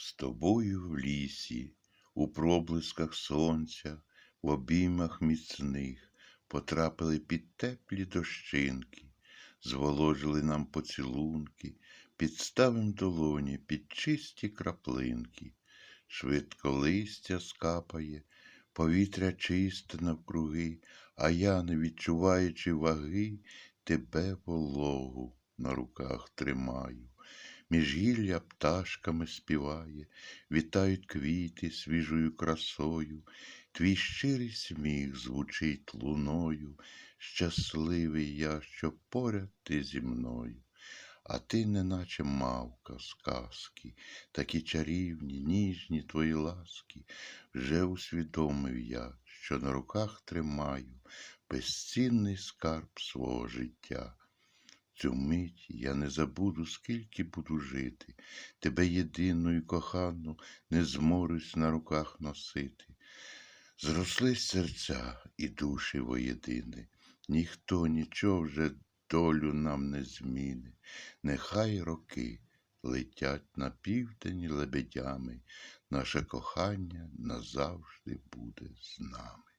З тобою в лісі, у проблисках сонця, в обіймах міцних потрапили під теплі дощинки, зволожили нам поцілунки, підставим долоні під чисті краплинки. Швидко листя скапає, повітря чисте навкруги, а я, не відчуваючи ваги, тебе вологу на руках тримаю. Міжгілля пташками співає, вітають квіти свіжою красою, твій щирий сміх звучить луною, щасливий я, що поряд ти зі мною. А ти, неначе мавка з казки, такі чарівні, ніжні твої ласки, вже усвідомив я, що на руках тримаю безцінний скарб свого життя. Цю мить я не забуду, скільки буду жити, тебе єдину і кохану не зморюсь на руках носити. Зрослись серця і душі воєдини, ніхто нічого вже долю нам не зміни. Нехай роки летять на південь лебедями, наше кохання назавжди буде з нами.